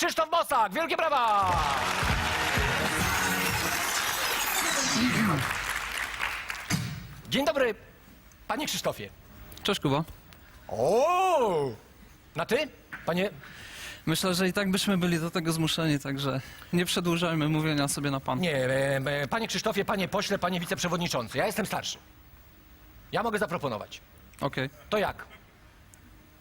Krzysztof Bosak, wielkie brawa! Dzień dobry, panie Krzysztofie. Cześć Kuba. O! Na ty? Panie... Myślę, że i tak byśmy byli do tego zmuszeni, także nie przedłużajmy mówienia sobie na pan. Nie, e, e, panie Krzysztofie, panie pośle, panie wiceprzewodniczący. Ja jestem starszy. Ja mogę zaproponować. Okej. To jak?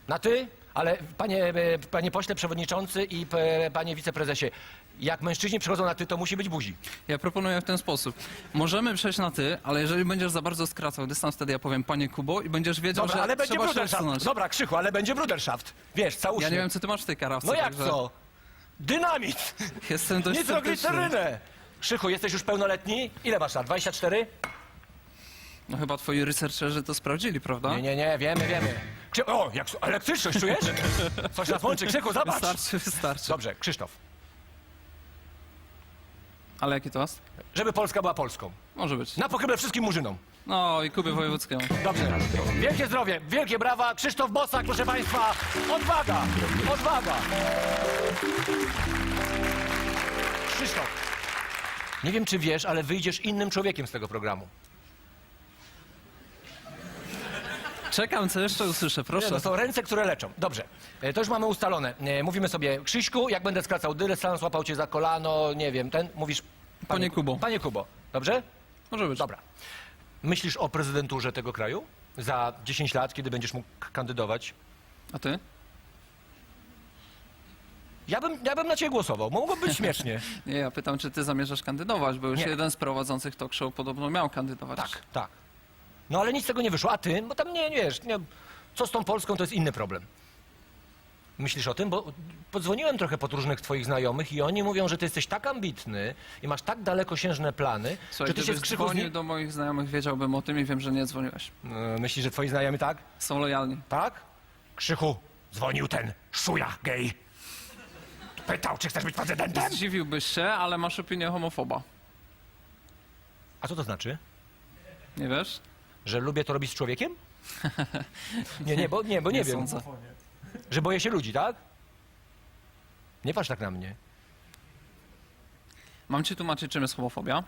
Na ty? Ale panie, e, panie pośle przewodniczący i p- panie wiceprezesie, jak mężczyźni przychodzą na ty, to musi być buzi. Ja proponuję w ten sposób. Możemy przejść na ty, ale jeżeli będziesz za bardzo skracał dystans, wtedy ja powiem panie Kubo i będziesz wiedział, Dobra, że ale będzie trzeba się bruderschaft. Dobra, Krzychu, ale będzie bruderschaft. Wiesz, całusznie. Ja nie wiem, co ty masz w tej karawce. No jak także co? Dynamit! Jestem dość sceptyczny. Nitroglicerynę! Krzychu, jesteś już pełnoletni? Ile masz lat? 24? No chyba twoi researcherzy to sprawdzili, prawda? Nie, nie, nie, wiemy, wiemy. Krzy... O, jak elektryczność czujesz? Coś nas łączy. Krzychu, zobacz! Wystarczy, wystarczy. Dobrze, Krzysztof. Ale jaki to jest? Żeby Polska była Polską. Może być. Na pochybę wszystkim murzynom. No i Kubie Wojewódzkiemu. Dobrze. Wielkie zdrowie, wielkie brawa. Krzysztof Bosak, proszę Państwa. Odwaga, odwaga. Krzysztof. Nie wiem, czy wiesz, ale wyjdziesz innym człowiekiem z tego programu. Czekam, co jeszcze usłyszę, Nie, proszę. to są ręce, które leczą. Dobrze, e, to już mamy ustalone. E, Mówimy sobie, Krzyśku, jak będę skracał dylestan, złapał cię za kolano, nie wiem, ten, mówisz... Panie Kubo. Panie Kubo, dobrze? Może być. Dobra. Myślisz o prezydenturze tego kraju? Za 10 lat, kiedy będziesz mógł kandydować? A ty? Ja bym, ja bym na ciebie głosował. Mogło być śmiesznie. Nie, ja pytam, czy ty zamierzasz kandydować, bo już Nie. jeden z prowadzących talk show podobno miał kandydować. Tak, tak. No ale nic z tego nie wyszło. A ty? Bo tam nie, nie wiesz, nie, co z tą Polską, to jest inny problem. Myślisz o tym? Bo podzwoniłem trochę pod różnych twoich znajomych i oni mówią, że ty jesteś tak ambitny i masz tak dalekosiężne plany, Słuchaj, że ty się z krzyku dzwonił do moich znajomych, wiedziałbym o tym i wiem, że nie dzwoniłeś. E, Myślisz, że twoi znajomi tak? Są lojalni. Tak? Krzychu, dzwonił ten szuja gej. Pytał, czy chcesz być prezydentem? Zdziwiłbyś się, ale masz opinię homofoba. A co to znaczy? Nie wiesz? Że lubię to robić z człowiekiem? Nie, nie, bo nie, bo nie, Nie wiem. sądzę. Że boję się ludzi, tak? Nie patrz tak na mnie. Mam ci tłumaczyć, czym jest homofobia.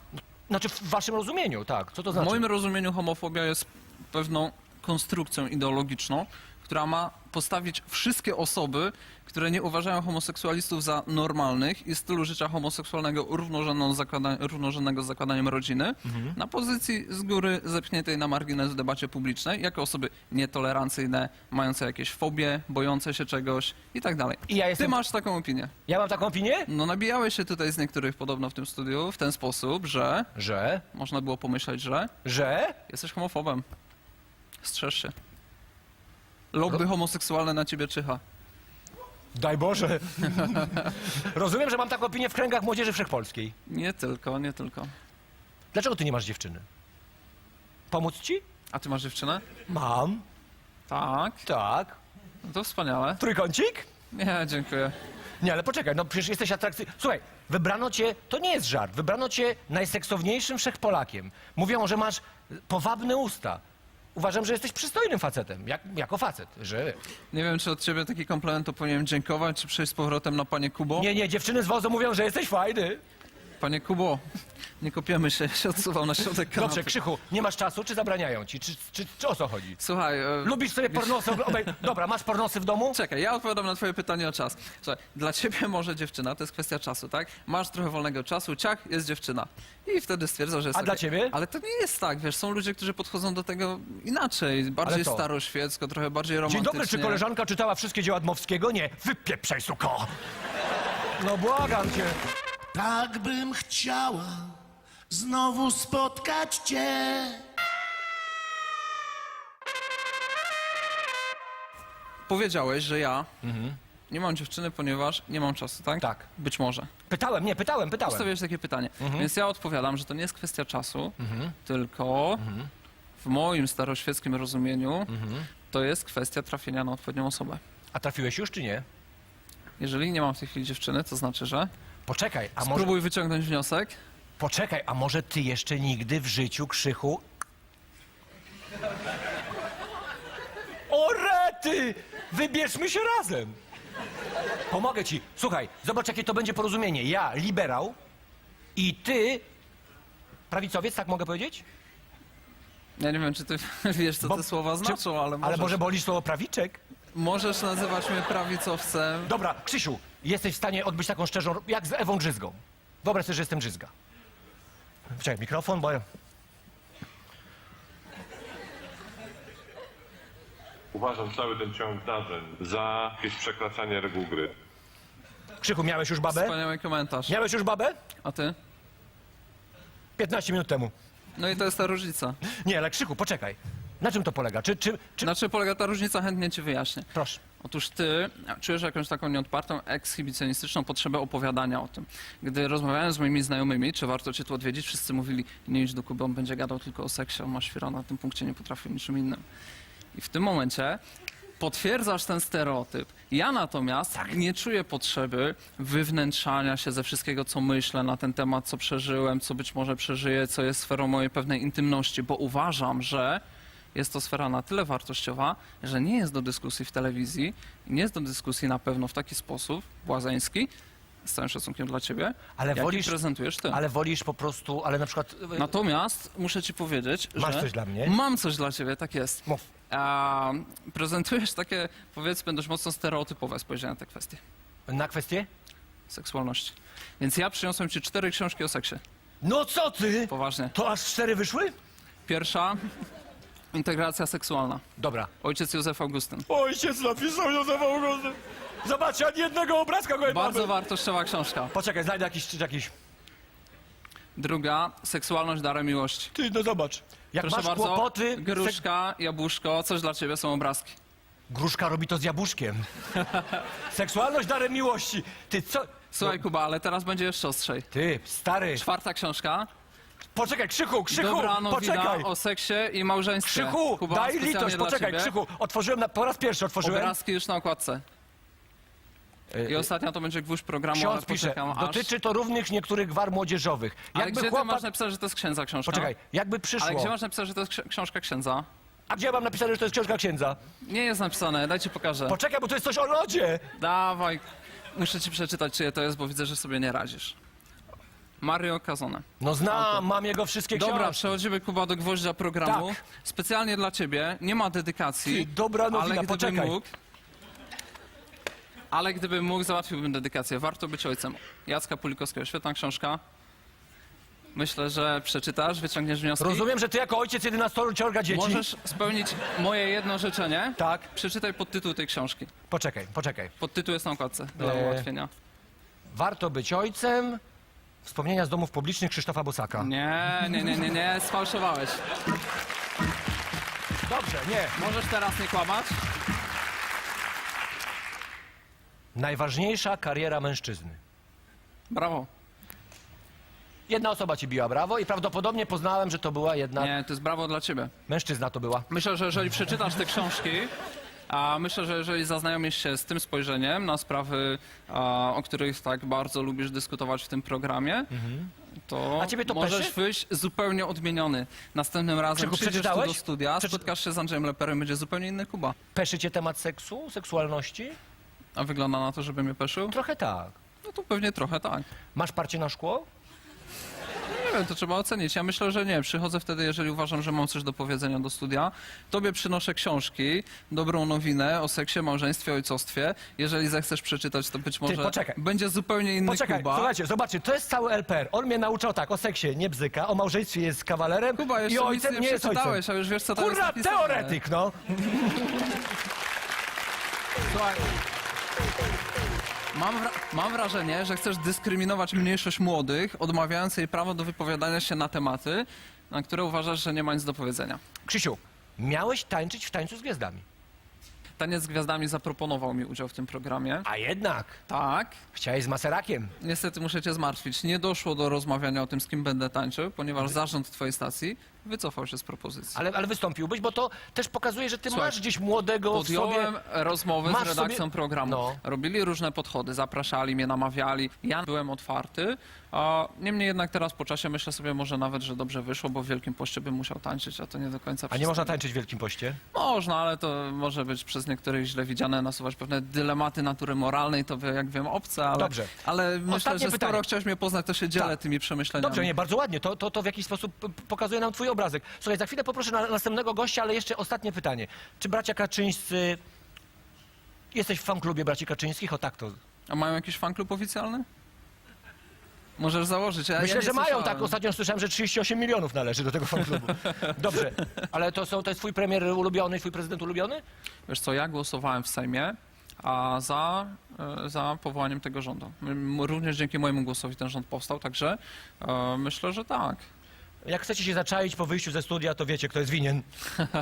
Znaczy w waszym rozumieniu, tak. Co to W znaczy? moim rozumieniu homofobia jest pewną konstrukcją ideologiczną, która ma postawić wszystkie osoby, które nie uważają homoseksualistów za normalnych i stylu życia homoseksualnego równorzędną zakłada- równorzędnego z zakładaniem rodziny, Mhm. na pozycji z góry zepchniętej na margines w debacie publicznej, jako osoby nietolerancyjne, mające jakieś fobie, bojące się czegoś i tak dalej. I ja jestem- Ty masz taką opinię. Ja mam taką opinię? No nabijałeś się tutaj z niektórych podobno w tym studiu w ten sposób, że Że? można było pomyśleć, że Że? Jesteś homofobem. Strzeż się. Lobby homoseksualne na ciebie czyha. Daj Boże. Rozumiem, że mam taką opinię w kręgach młodzieży wszechpolskiej. Nie tylko, nie tylko. Dlaczego ty nie masz dziewczyny? Pomóc ci? A ty masz dziewczynę? Mam. Tak. Tak. No to wspaniale. Trójkącik? Nie, dziękuję. Nie, ale poczekaj, no przecież jesteś atrakcyjny. Słuchaj, wybrano cię, to nie jest żart, wybrano cię najseksowniejszym wszechpolakiem. Mówią, że masz powabne usta. Uważam, że jesteś przystojnym facetem, jak, jako facet, że... Nie wiem, czy od ciebie taki komplement to powinienem dziękować, czy przejść z powrotem na panie Kubo. Nie, nie, dziewczyny z wozu mówią, że jesteś fajny. Panie Kubo, nie kopiemy się, się odsuwam na środek kanapy. Dobrze, Krzychu, nie masz czasu, czy zabraniają ci? Czy, czy, czy o co chodzi? Słuchaj, e, Lubisz sobie pornosy oglądać? Dobra, masz pornosy w domu? Czekaj, ja odpowiadam na twoje pytanie o czas. Słuchaj, dla ciebie może dziewczyna, to jest kwestia czasu, tak? Masz trochę wolnego czasu, ciach, jest dziewczyna. I wtedy stwierdza, że jest A okej. dla ciebie? Ale to nie jest tak, wiesz, są ludzie, którzy podchodzą do tego inaczej, bardziej staroświecko, trochę bardziej Dzień romantycznie. dobry, czy koleżanka czytała wszystkie dzieła Dmowskiego? Nie, wypieprzaj, suko! No błagam cię. Tak bym chciała znowu spotkać cię. Powiedziałeś, że ja nie mam dziewczyny, ponieważ nie mam czasu, tak? Mhm. Tak. Być może. Pytałem, nie, pytałem, pytałem. Postawiłeś takie pytanie. Mhm. Więc ja odpowiadam, że to nie jest kwestia czasu, tylko Mhm. w moim staroświeckim rozumieniu to jest kwestia trafienia na odpowiednią osobę. A trafiłeś już, czy nie? Jeżeli nie mam w tej chwili dziewczyny, to znaczy, że Poczekaj, a może... spróbuj wyciągnąć wniosek. Poczekaj, a może ty jeszcze nigdy w życiu, Krzychu... O rety! Wybierzmy się razem! Pomogę ci. Słuchaj, zobacz jakie to będzie porozumienie. Ja, liberał i ty, prawicowiec, tak mogę powiedzieć? Ja nie wiem, czy ty wiesz, co Bo- te słowa czy- znaczą, ale możesz, Ale może boli słowo prawiczek? możesz nazywać mnie prawicowcem. Dobra, Krzysiu, jesteś w stanie odbyć taką szczerzą, jak z Ewą Drzyzgą. Wyobraź sobie, że jestem Drzyzga. Czekaj, mikrofon, bo... ja- Uważam cały ten ciąg zdarzeń za jakieś przekraczanie reguł gry. Krzychu, miałeś już babę? Wspaniały komentarz. Miałeś już babę? A ty? 15 minut temu. No i to jest ta różnica. Nie, ale Krzychu, poczekaj. Na czym to polega? Czy, czy, czy... Na czym polega ta różnica? Chętnie ci wyjaśnię. Proszę. Otóż ty czujesz jakąś taką nieodpartą, ekshibicjonistyczną potrzebę opowiadania o tym. Gdy rozmawiałem z moimi znajomymi, czy warto cię tu odwiedzić, wszyscy mówili, nie idź do Kuby, on będzie gadał tylko o seksie, on ma świra na tym punkcie, nie potrafi niczym innym. I w tym momencie potwierdzasz ten stereotyp. Ja natomiast nie czuję potrzeby wywnętrzania się ze wszystkiego, co myślę na ten temat, co przeżyłem, co być może przeżyję, co jest sferą mojej pewnej intymności, bo uważam, że jest to sfera na tyle wartościowa, że nie jest do dyskusji w telewizji, nie jest do dyskusji na pewno w taki sposób błazeński, z całym szacunkiem dla ciebie, Ale jaki wolisz- prezentujesz ty. Ale wolisz po prostu, ale na przykład... e, Natomiast muszę ci powiedzieć, Masz że... coś dla mnie? Mam coś dla ciebie, tak jest. Mów. A, prezentujesz takie, powiedzmy, dość mocno stereotypowe spojrzenie na te kwestie Na kwestię? seksualności. Więc ja przyniosłem ci cztery książki o seksie. No co ty? Poważnie. To aż cztery wyszły? Pierwsza, integracja seksualna. Dobra. Ojciec Józef Augustyn. Ojciec napisał Józef Augustyn. Zobaczcie, ani jednego obrazka go nie Bardzo mamy. wartościowa książka. Poczekaj, znajdę jakiś, jakiś... Druga, seksualność darem miłości. Ty, no zobacz. Jak Proszę masz bardzo, kłopoty... Sek... gruszka, jabłuszko, coś dla ciebie, są obrazki. Gruszka robi to z jabłuszkiem. Seksualność darem miłości. Ty co... Słuchaj Kuba, ale teraz będzie jeszcze ostrzej. Ty, stary. Czwarta książka, Poczekaj, Krzychu, Krzychu, dobra poczekaj. o seksie i małżeństwie. Krzychu, Kuba, daj specjalnie litość, dla poczekaj, ciebie. Krzychu. Otworzyłem, na, po raz pierwszy otworzyłem. Obrazki już na okładce. I ostatnia to będzie gwóźdź programu, ale Ksiądz pisze, poczekam aż... dotyczy to również niektórych gwar młodzieżowych. Ale gdzie ty masz napisać, że to jest księdza książka? Poczekaj, jakby przyszło. Ale gdzie masz napisać, że to jest ksi- książka księdza? A gdzie mam napisane, że to jest książka księdza? Nie jest napisane, daj ci pokażę. Poczekaj, bo to jest coś o lodzie. Dawaj, muszę ci przeczytać, czyje to jest, bo widzę, że sobie nie radzisz. Mario Kazone. No znam, mam jego wszystkie Dobra, książki. przechodzimy Kuba do gwoździa programu. Tak. Specjalnie dla ciebie, nie ma dedykacji. Ty, dobra nowina, ale gdybym poczekaj. mógł. Ale gdybym mógł, załatwiłbym dedykację. Warto być ojcem. Jacka Pulikowskiego, świetna książka. Myślę, że przeczytasz, wyciągniesz wnioski. Rozumiem, że ty jako ojciec 11 dzieci... Możesz spełnić moje jedno życzenie. Tak. Przeczytaj podtytuł tej książki. Poczekaj, poczekaj. Podtytuł jest na okładce, dla Eee. ułatwienia. Warto być ojcem. Wspomnienia z domów publicznych Krzysztofa Bosaka. Nie, nie, nie, nie, nie, sfałszowałeś. Dobrze, nie. Możesz teraz nie kłamać? Najważniejsza kariera mężczyzny. Brawo. Jedna osoba ci biła brawo i prawdopodobnie poznałem, że to była jedna... Nie, to jest brawo dla ciebie. Mężczyzna to była. Myślę, że jeżeli przeczytasz te książki, a myślę, że jeżeli zaznajomisz się z tym spojrzeniem na sprawy, a, o których tak bardzo lubisz dyskutować w tym programie, to, Mhm. A ciebie to możesz peszy? wyjść zupełnie odmieniony. Następnym razem Krzyku, przyjdziesz tu przeczytałeś? do studia, Przeczy- spotkasz się z Andrzejem Leperem, będzie zupełnie inny Kuba. Peszy cię temat seksu, seksualności? A wygląda na to, żeby mnie peszył? Trochę tak. No to pewnie trochę tak. Masz parcie na szkło? Nie wiem, to trzeba ocenić. Ja myślę, że nie. Przychodzę wtedy, jeżeli uważam, że mam coś do powiedzenia do studia. Tobie przynoszę książki, dobrą nowinę o seksie, małżeństwie, ojcostwie. Jeżeli zechcesz przeczytać, to być może poczekaj. będzie zupełnie inny Poczekaj, Kuba. słuchajcie, zobaczcie, to jest cały LPR. On mnie nauczał tak, o seksie nie bzyka, o małżeństwie jest kawalerem Kuba, jeszcze i nic ojcem nie, nie jest ojcem. przeczytałeś, a już wiesz, co Kurwa, jest napisane. teoretyk, no. Słuchaj. Mam, wra- mam wrażenie, że chcesz dyskryminować mniejszość młodych, odmawiając jej prawo do wypowiadania się na tematy, na które uważasz, że nie ma nic do powiedzenia. Krzysiu, miałeś tańczyć w tańcu z gwiazdami. Taniec z Gwiazdami zaproponował mi udział w tym programie. A jednak, Tak, chciałeś z Maserakiem. Niestety muszę cię zmartwić. Nie doszło do rozmawiania o tym, z kim będę tańczył, ponieważ zarząd twojej stacji wycofał się z propozycji. Ale, ale wystąpiłbyś, bo to też pokazuje, że ty Słuchaj, masz gdzieś młodego w sobie... Podjąłem rozmowę masz z redakcją sobie- programu. No. Robili różne podchody, zapraszali mnie, namawiali. Ja byłem otwarty. A niemniej jednak teraz po czasie myślę sobie może nawet, że dobrze wyszło, bo w Wielkim Poście bym musiał tańczyć, a to nie do końca A nie można tańczyć w Wielkim Poście? Można, ale to może być przez niektórych źle widziane, nasuwać pewne dylematy natury moralnej, to wie, jak wiem obce, ale, Dobrze. ale myślę, Ostatnie że pytanie. skoro chciałeś mnie poznać, to się dzielę Tak. tymi przemyśleniami. Dobrze, nie, bardzo ładnie. To, to, to w jakiś sposób p- pokazuje nam twój obrazek. Słuchaj, za chwilę poproszę na następnego gościa, ale jeszcze ostatnie pytanie. Czy bracia Kaczyńscy... Jesteś w fanklubie braci Kaczyńskich? O tak to... A mają jakiś fanklub oficjalny? Możesz założyć. Ja, Myślę, ja że mają tak. Ostatnio słyszałem, że 38 milionów należy do tego fanklubu. Dobrze, ale to, są, to jest twój premier ulubiony, twój prezydent ulubiony? Wiesz co, ja głosowałem w Sejmie a za, e, za powołaniem tego rządu. Również dzięki mojemu głosowi ten rząd powstał, także e, myślę, że tak. Jak chcecie się zaczaić po wyjściu ze studia, to wiecie, kto jest winien.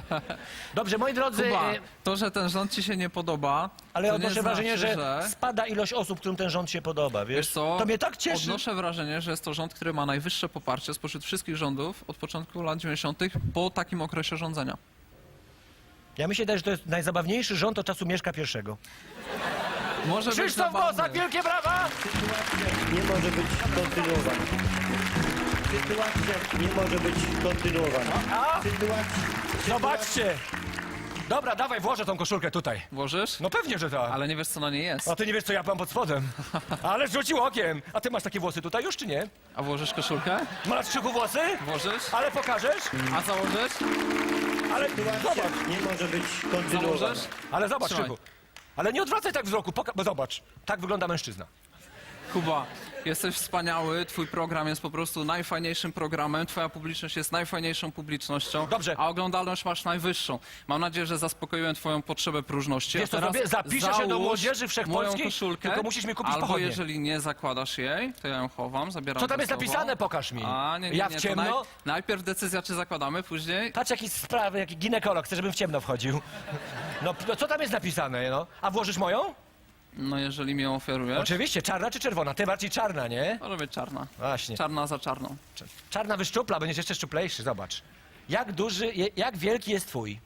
Dobrze, moi drodzy, Kuba, e, to, że ten rząd ci się nie podoba, ale to odnoszę nie wrażenie, znaczy, że spada ilość osób, którym ten rząd się podoba, wiesz? Wiesz co? To mnie tak cieszy. Odnoszę wrażenie, że jest to rząd, który ma najwyższe poparcie spośród wszystkich rządów od początku lat 90. po takim okresie rządzenia. Ja myślę, że to jest najzabawniejszy rząd od czasu Mieszka pierwszego. Może być Krzysztof zabawny. Bosak, wielkie brawa! nie może być kontynuowana. Sytuacja nie może być kontynuowana. A? Sytuacja, Zobaczcie! Dobra, dawaj, włożę tą koszulkę tutaj. Włożysz? No pewnie, że tak. Ale nie wiesz, co na niej jest. A ty nie wiesz, co ja mam pod spodem. Ale rzucił okiem. A ty masz takie włosy tutaj już, czy nie? A włożysz koszulkę? Masz krzyku włosy? Włożysz? Ale pokażesz? A założysz? Ale sytuacja zobacz, nie może być kontynuowana. Założysz? ale zobacz, Trzymaj. krzyku. Ale nie odwracaj tak wzroku, poka- bo zobacz. Tak wygląda mężczyzna. Kuba, jesteś wspaniały, twój program jest po prostu najfajniejszym programem, twoja publiczność jest najfajniejszą publicznością, Dobrze. a oglądalność masz najwyższą. Mam nadzieję, że zaspokoiłem twoją potrzebę próżności. Wiesz a co teraz zrobię? Zapiszę się do załóż Młodzieży Wszechpolskiej, moją koszulkę, tylko musisz mi kupić albo pochodnie. jeżeli nie zakładasz jej, to ja ją chowam, zabieram Co tam jest sobą. napisane? Pokaż mi. A, nie, nie, Ja nie, w to ciemno? Naj, najpierw decyzja, czy zakładamy, później... Patrz jaki sprawy, jaki ginekolog, chce, żebym w ciemno wchodził. No, no co tam jest napisane, no? A włożysz moją? No jeżeli mi ją ofiarujesz, Oczywiście, czarna czy czerwona? Ty bardziej czarna, nie? może być czarna. Właśnie. Czarna za czarną. Czarna wyszczupla, będziesz jeszcze szczuplejszy, zobacz. Jak duży, je- jak wielki jest twój?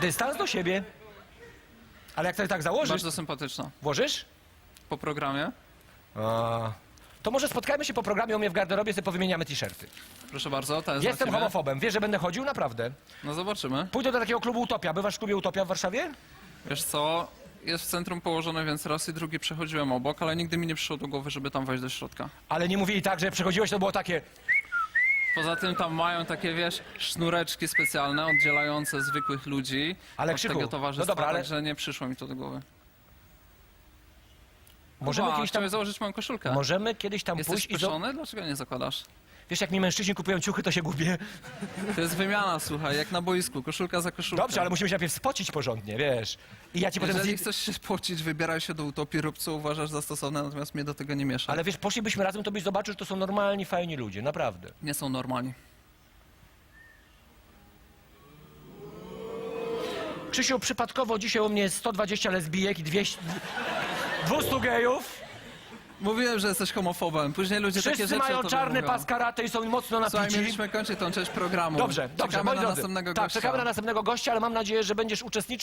Dystans do siebie. Ale jak sobie tak założysz, Bardzo sympatyczna. włożysz? Po programie, A, to może spotkajmy się po programie u mnie w garderobie, sobie powymieniamy t-shirty. proszę bardzo, to jest Jestem ciebie. homofobem, wiesz, że będę chodził? Naprawdę. No zobaczymy. Pójdę do takiego klubu Utopia. Bywasz w klubie Utopia w Warszawie? Wiesz co, jest w centrum położony, więc raz i drugi przechodziłem obok, ale nigdy mi nie przyszło do głowy, żeby tam wejść do środka. Ale nie mówili tak, że jak przechodziłeś, to było takie... Poza tym tam mają takie, wiesz, sznureczki specjalne, oddzielające zwykłych ludzi Ale od Krzychu, tego towarzystwa, no dobra, ale- także nie przyszło mi to do głowy. Możemy kiedyś tam... założyć moją koszulkę. Możemy kiedyś tam Jesteś pójść i... Zo... spieszony? Dlaczego nie zakładasz? Wiesz, jak mi mężczyźni kupują ciuchy, to się gubię. To jest wymiana, słuchaj, jak na boisku, koszulka za koszulkę. Dobrze, ale musimy się najpierw spocić porządnie, wiesz. I ja ci potem... Jeżeli chcesz się pocić, wybieraj się do utopii, rób co uważasz za stosowne, natomiast mnie do tego nie mieszaj. Ale wiesz, poszlibyśmy razem, to byś zobaczył, że to są normalni, fajni ludzie, naprawdę. Nie są normalni. Krzysiu, przypadkowo dzisiaj u mnie jest 120 lesbijek i 200... 200 gejów. Mówiłem, że jesteś homofobem. Później ludzie takie Wszyscy rzeczy o mają tobie czarny mówią. pas karate i są mocno Słuchaj, napici. mieliśmy kończyć tą część programu. Dobrze, dobrze, Czekamy moi na drodzy. następnego tak, gościa. czekamy na następnego gościa, ale mam nadzieję, że będziesz uczestniczył